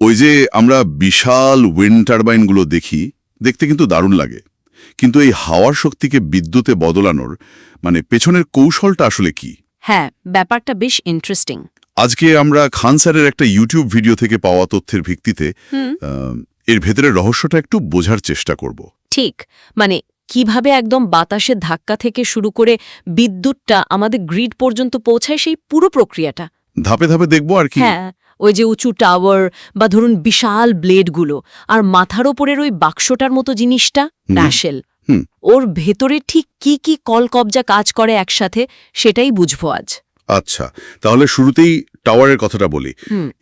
ওই যে আমরা বিশাল উইন্ড টারবাইনগুলো দেখি দেখতে কিন্তু দারুণ লাগে। কিন্তু এই হাওয়ার শক্তিকে বিদ্যুতে বদলানোর মানে পেছনের কৌশলটা আসলে কি? হ্যাঁ ব্যাপারটা বেশ ইন্টারেস্টিং আজকে আমরা খান স্যারের একটা ইউটিউব ভিডিও থেকে পাওয়া তথ্যের ভিত্তিতে এর ভেতরে রহস্যটা একটু বোঝার চেষ্টা করব। ঠিক মানে কীভাবে একদম বাতাসের ধাক্কা থেকে শুরু করে বিদ্যুৎটা আমাদের গ্রিড পর্যন্ত পৌঁছায় সেই পুরো প্রক্রিয়াটা। ধাপে ধাপে দেখব আর কি। হ্যাঁ ওই যে উঁচু টাওয়ার বা ধরুন বিশাল ব্লেডগুলো আর মাথার ওপরের ওই বাক্সটার মতো জিনিসটা? ন্যাশেল হুম। ওর ভেতরে ঠিক কি কি কলকবজা কাজ করে একসাথে সেটাই বুঝব আজ। আচ্ছা তাহলে শুরুতেই টাওয়ারের কথাটা বলি।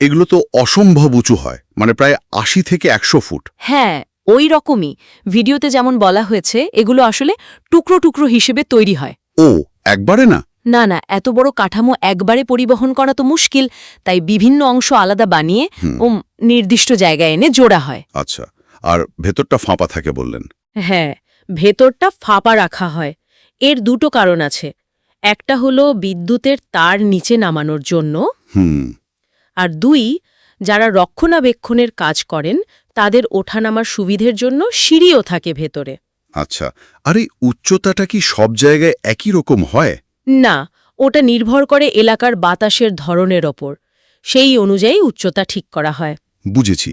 এগুলো তো অসম্ভব উঁচু হয় মানে প্রায় আশি থেকে একশো ফুট। হ্যাঁ ওই রকমই। ভিডিওতে যেমন বলা হয়েছে এগুলো আসলে টুকরো টুকরো হিসেবে তৈরি হয়। ও একবারে না? না না এত বড় কাঠামো একবারে পরিবহন করা তো মুশকিল তাই বিভিন্ন অংশ আলাদা বানিয়ে ও নির্দিষ্ট জায়গায় এনে জোড়া হয়। আচ্ছা আর ভেতরটা ফাঁপা থাকে বললেন। হ্যাঁ ভেতরটা ফাঁপা রাখা হয়। এর দুটো কারণ আছে। একটা হলো বিদ্যুতের তার নিচে নামানোর জন্য। হুম। আর দুই যারা রক্ষণাবেক্ষণের কাজ করেন তাদের ওঠানামার সুবিধের জন্য সিঁড়িও থাকে ভেতরে। আচ্ছা আর এই উচ্চতাটা কি সব জায়গায় একই রকম হয়? না ওটা নির্ভর করে এলাকার বাতাসের ধরনের ওপর। সেই অনুযায়ী উচ্চতা ঠিক করা হয়। বুঝেছি।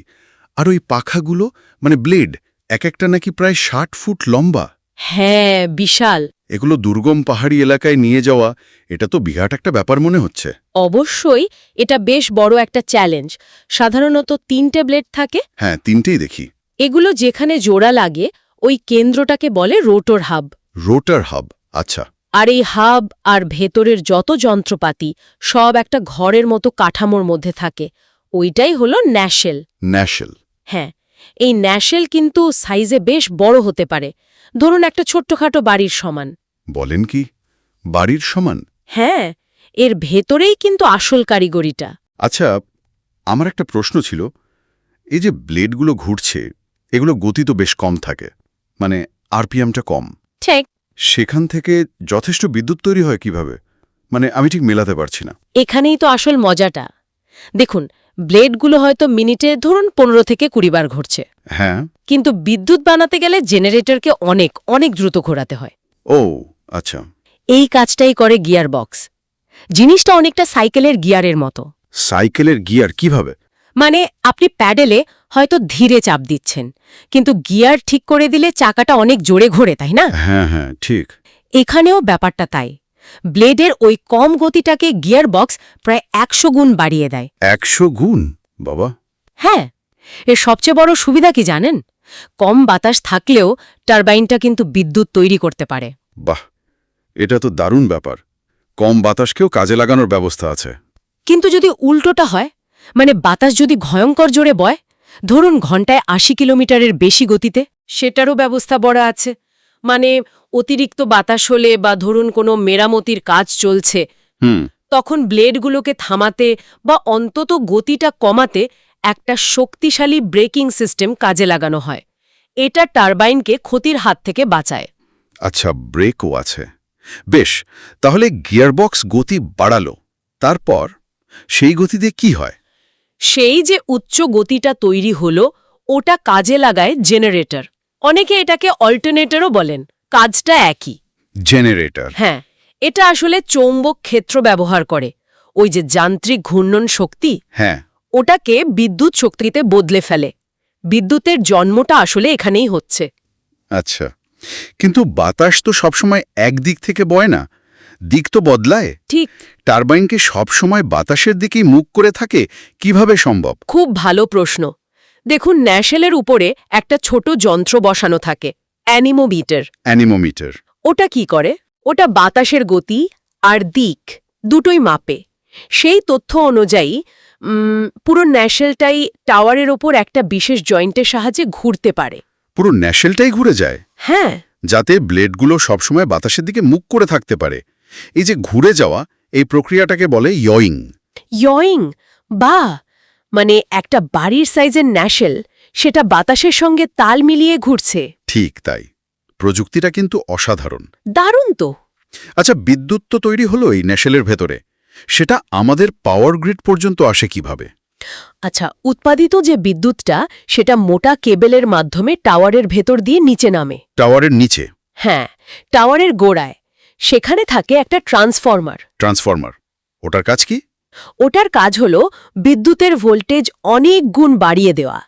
আর ওই পাখাগুলো মানে ব্লেড এক একটা নাকি প্রায় ষাট ফুট লম্বা? হ্যাঁ বিশাল। এগুলো দুর্গম পাহাড়ি এলাকায় নিয়ে যাওয়া এটা তো বিরাট একটা ব্যাপার মনে হচ্ছে। অবশ্যই এটা বেশ বড় একটা চ্যালেঞ্জ। সাধারণত তিনটে ব্লেড থাকে। হ্যাঁ তিনটেই দেখি। এগুলো যেখানে জোড়া লাগে ওই কেন্দ্রটাকে বলে রোটর হাব। রোটার হাব আচ্ছা। আর এই হাব আর ভেতরের যত যন্ত্রপাতি সব একটা ঘরের মতো কাঠামোর মধ্যে থাকে। ওইটাই হলো ন্যাশেল। ন্যাশেল। হ্যাঁ এই ন্যাশেল কিন্তু সাইজে বেশ বড় হতে পারে। ধরুন একটা ছোট্টখাটো বাড়ির সমান। বলেন কি? বাড়ির সমান? হ্যাঁ এর ভেতরেই কিন্তু আসল কারিগরিটা। আচ্ছা আমার একটা প্রশ্ন ছিল। এই যে ব্লেডগুলো ঘুরছে এগুলো গতি তো বেশ কম থাকে। মানে আরপিএমটা কম। ঠিক সেখান থেকে যথেষ্ট বিদ্যুৎ তৈরি হয় কীভাবে? মানে আমি ঠিক মেলাতে পারছি না। এখানেই তো আসল মজাটা। দেখুন ব্লেডগুলো হয়তো মিনিটে ধরুন পনেরো থেকে কুড়ি বার ঘুরছে। হ্যাঁ। কিন্তু বিদ্যুৎ বানাতে গেলে জেনারেটরকে অনেক অনেক দ্রুত ঘোরাতে হয়। ও আচ্ছা। এই কাজটাই করে গিয়ার বক্স জিনিসটা অনেকটা সাইকেলের গিয়ারের মতো। সাইকেলের গিয়ার কীভাবে? মানে আপনি প্যাডেলে হয়তো ধীরে চাপ দিচ্ছেন। কিন্তু গিয়ার ঠিক করে দিলে চাকাটা অনেক জোরে ঘোরে তাই না? হ্যাঁ হ্যাঁ ঠিক। এখানেও ব্যাপারটা তাই। ব্লেডের ওই কম গতিটাকে গিয়ার বক্স প্রায় একশো গুণ বাড়িয়ে দেয়। একশো গুণ? বাবা। হ্যাঁ। এর সবচেয়ে বড় সুবিধা কি জানেন? কম বাতাস থাকলেও টারবাইনটা কিন্তু বিদ্যুৎ তৈরি করতে পারে। বাহ! এটা তো দারুণ ব্যাপার। কম বাতাসকেও কাজে লাগানোর ব্যবস্থা আছে। কিন্তু যদি উল্টোটা হয় মানে বাতাস যদি ভয়ঙ্কর জোরে বয় ধরুন ঘন্টায় আশি কিলোমিটারের বেশি গতিতে সেটারও ব্যবস্থা বড় আছে। মানে অতিরিক্ত বাতাস হলে বা ধরুন কোনো মেরামতির কাজ চলছে হুম। তখন ব্লেডগুলোকে থামাতে বা অন্তত গতিটা কমাতে একটা শক্তিশালী ব্রেকিং সিস্টেম কাজে লাগানো হয়। এটা টারবাইনকে ক্ষতির হাত থেকে বাঁচায়। আচ্ছা ব্রেকও আছে। বেশ তাহলে গিয়ারবক্স গতি বাড়ালো। তারপর সেই গতিতে কি হয়? সেই যে উচ্চ গতিটা তৈরি হলো ওটা কাজে লাগায় জেনারেটর। অনেকে এটাকে অল্টারনেটরও বলেন কাজটা একই। জেনারেটর। হ্যাঁ এটা আসলে চৌম্বক ক্ষেত্র ব্যবহার করে। ওই যে যান্ত্রিক ঘূর্ণন শক্তি হ্যাঁ। ওটাকে বিদ্যুৎ শক্তিতে বদলে ফেলে। বিদ্যুতের জন্মটা আসলে এখানেই হচ্ছে। আচ্ছা। কিন্তু বাতাস তো সবসময় একদিক থেকে বয় না দিক তো বদলায়। ঠিক। টারবাইনকে সবসময় বাতাসের দিকেই মুখ করে থাকে কীভাবে সম্ভব? খুব ভালো প্রশ্ন। দেখুন ন্যাশেলের উপরে একটা ছোট যন্ত্র বসানো থাকে অ্যানিমোমিটার। অ্যানিমোমিটার। ওটা কি করে? ওটা বাতাসের গতি আর দিক দুটোই মাপে। সেই তথ্য অনুযায়ী পুরো ন্যাশেলটাই টাওয়ারের ওপর একটা বিশেষ জয়েন্টের সাহায্যে ঘুরতে পারে। পুরো ন্যাশেলটাই ঘুরে যায়? হ্যাঁ। যাতে ব্লেডগুলো সবসময় বাতাসের দিকে মুখ করে থাকতে পারে। এই যে ঘুরে যাওয়া এই প্রক্রিয়াটাকে বলে ইয়িং ইয়িং বা মানে একটা বাড়ির সাইজের ন্যাশেল সেটা বাতাসের সঙ্গে তাল মিলিয়ে ঘুরছে। ঠিক তাই। প্রযুক্তিটা কিন্তু অসাধারণ। দারুণ তো। আচ্ছা বিদ্যুৎ তো তৈরি হলো এই ন্যাশেলের ভেতরে। সেটা আমাদের পাওয়ার গ্রিড পর্যন্ত আসে কীভাবে? আচ্ছা উৎপাদিত যে বিদ্যুৎটা সেটা মোটা কেবেলের মাধ্যমে টাওয়ারের ভেতর দিয়ে নিচে নামে। টাওয়ারের নিচে? হ্যাঁ টাওয়ারের গোড়ায়। সেখানে থাকে একটা ট্রান্সফর্মার। ট্রান্সফর্মার। ওটার কাজ কি? ওটার কাজ হল বিদ্যুতের ভোল্টেজ অনেক গুণ বাড়িয়ে দেওয়া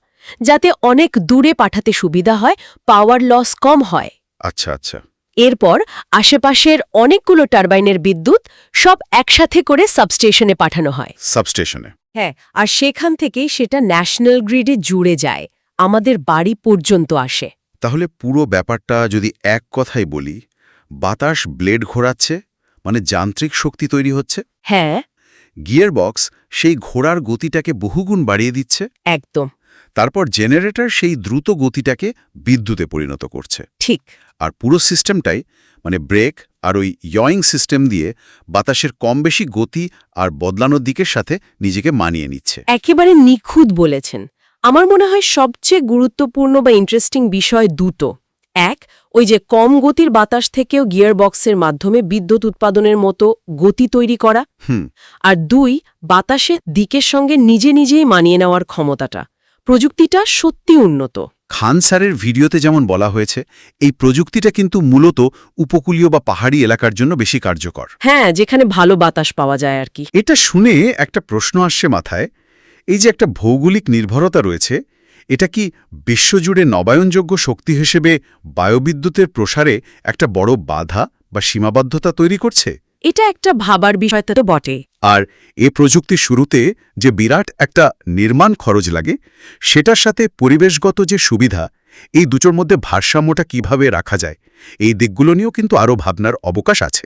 যাতে অনেক দূরে পাঠাতে সুবিধা হয় পাওয়ার লস কম হয়। আচ্ছা আচ্ছা। এরপর আশেপাশের অনেকগুলো টারবাইনের বিদ্যুৎ সব একসাথে করে সাবস্টেশনে পাঠানো হয়। সাবস্টেশনে। হ্যাঁ আর সেখান থেকেই সেটা ন্যাশনাল গ্রিডে জুড়ে যায় আমাদের বাড়ি পর্যন্ত আসে। তাহলে পুরো ব্যাপারটা যদি এক কথাই বলি বাতাস ব্লেড ঘোরাচ্ছে মানে যান্ত্রিক শক্তি তৈরি হচ্ছে। হ্যাঁ। গিয়ারবক্স সেই ঘোড়ার গতিটাকে বহুগুণ বাড়িয়ে দিচ্ছে। একদম। তারপর জেনারেটর সেই দ্রুত গতিটাকে বিদ্যুতে পরিণত করছে। ঠিক। আর পুরো সিস্টেমটাই মানে ব্রেক আর ওই ইয়িং সিস্টেম দিয়ে বাতাসের কম বেশি গতি আর বদলানোর দিকের সাথে নিজেকে মানিয়ে নিচ্ছে। একেবারে নিখুঁত বলেছেন। আমার মনে হয় সবচেয়ে গুরুত্বপূর্ণ বা ইন্টারেস্টিং বিষয় দুটো। এক ওই যে কম গতির বাতাস থেকেও গিয়ারবক্সের মাধ্যমে বিদ্যুৎ উৎপাদনের মতো গতি তৈরি করা। হুম। আর দুই বাতাসের দিকের সঙ্গে নিজে নিজেই মানিয়ে নেওয়ার ক্ষমতাটা। প্রযুক্তিটা সত্যি উন্নত। খান স্যারের ভিডিওতে যেমন বলা হয়েছে এই প্রযুক্তিটা কিন্তু মূলত উপকূলীয় বা পাহাড়ি এলাকার জন্য বেশি কার্যকর। হ্যাঁ যেখানে ভালো বাতাস পাওয়া যায় আর কি। এটা শুনে একটা প্রশ্ন আসছে মাথায় এই যে একটা ভৌগোলিক নির্ভরতা রয়েছে এটা কি বিশ্বজুড়ে নবায়নযোগ্য শক্তি হিসেবে বায়ুবিদ্যুতের প্রসারে একটা বড় বাধা বা সীমাবদ্ধতা তৈরি করছে? এটা একটা ভাবার বিষয় তো বটে। আর এ প্রযুক্তির শুরুতে যে বিরাট একটা নির্মাণ খরচ লাগে সেটার সাথে পরিবেশগত যে সুবিধা এই দুটোর মধ্যে ভারসাম্যটা কীভাবে রাখা যায় এই দিকগুলো নিয়েও কিন্তু আরও ভাবনার অবকাশ আছে।